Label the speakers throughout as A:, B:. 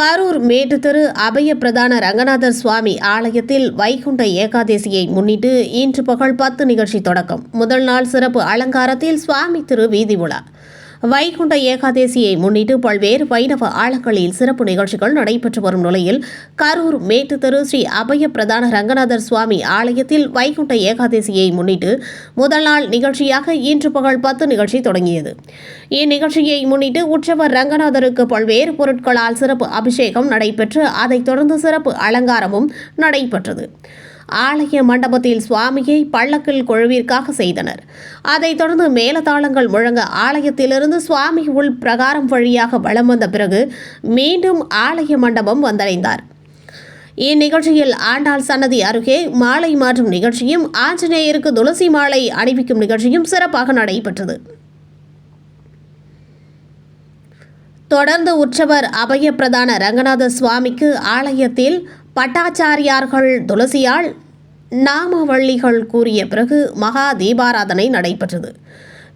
A: கரூர் மேட்டுத்தெரு அபய பிரதான ரங்கநாதர் சுவாமி ஆலயத்தில் வைகுண்ட ஏகாதசியை முன்னிட்டு இன்று பகல் பத்து நிகழ்ச்சி தொடக்கம். முதல் நாள் சிறப்பு அலங்காரத்தில் சுவாமி திரு வீதி உலா. வைகுண்ட ஏகாதசியை முன்னிட்டு பல்வேறு வைணவ ஆலங்களில் சிறப்பு நிகழ்ச்சிகள் நடைபெற்று வரும் நிலையில் கரூர் மேட்டுத்தெரு ஸ்ரீ அபய பிரதான ரங்கநாதர் சுவாமி ஆலயத்தில் வைகுண்ட ஏகாதசியை முன்னிட்டு முதல் நாள் நிகழ்ச்சியாக இன்று பகல் பத்து நிகழ்ச்சி தொடங்கியது. இந்நிகழ்ச்சியை முன்னிட்டு உற்சவர் ரங்கநாதருக்கு பல்வேறு பொருட்களால் சிறப்பு அபிஷேகம் நடைபெற்று அதைத் தொடர்ந்து சிறப்பு அலங்காரமும் நடைபெற்றது. ஆலய மண்டபத்தில் சுவாமியை பள்ளக்கில் குழுவிற்காக செய்தனர். அதைத் தொடர்ந்து மேலதாளங்கள் முழங்க ஆலயத்திலிருந்து சுவாமி உள் பிரகாரம் வழியாக வலம் வந்த பிறகு மீண்டும் ஆலய மண்டபம் வந்தடைந்தார். இந்நிகழ்ச்சியில் ஆண்டாள் சன்னதி அருகே மாலை மாற்றும் நிகழ்ச்சியும் ஆஞ்சநேயருக்கு துளசி மாலை அணிவிக்கும் நிகழ்ச்சியும் சிறப்பாக நடைபெற்றது. தொடர்ந்து உற்சவர் அபய பிரதான ரங்கநாத சுவாமிக்கு ஆலயத்தில் பட்டாச்சாரியார்கள் துளசியால் நாமவள்ளிகள் கூறிய பிறகு மகா தீபாராதனை நடைபெற்றது.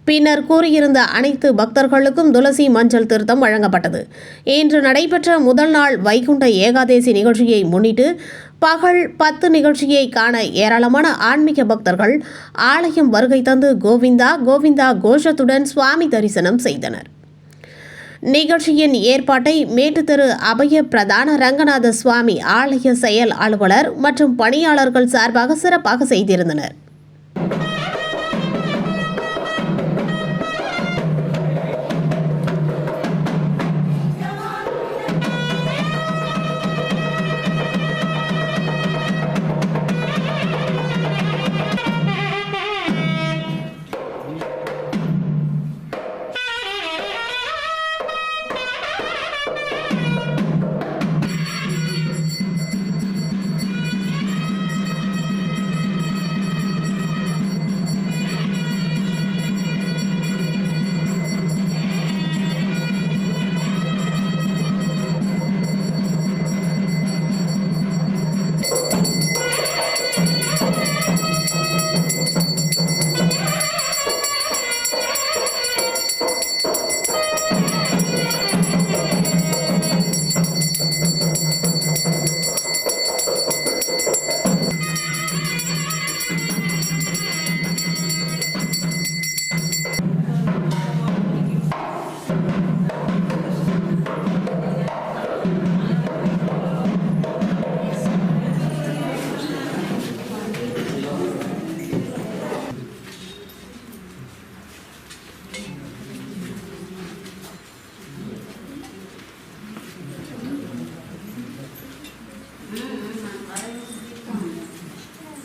A: பின்னர் கூறியிருந்த அனைத்து பக்தர்களுக்கும் துளசி மஞ்சள் திருத்தம் வழங்கப்பட்டது. இன்று நடைபெற்ற முதல் நாள் வைகுண்ட ஏகாதேசி நிகழ்ச்சியை முன்னிட்டு பகல் பத்து நிகழ்ச்சியை காண ஏராளமான ஆன்மீக பக்தர்கள் ஆலயம் வருகை தந்து கோவிந்தா கோவிந்தா கோஷத்துடன் சுவாமி தரிசனம் செய்தனர். நிகழ்ச்சியின் ஏற்பாட்டை மேட்டுத்தெரு அபய பிரதான ரங்கநாத சுவாமி ஆலய செயல் அலுவலர் மற்றும் பணியாளர்கள் சார்பாக சிறப்பாக செய்திருந்தனர்.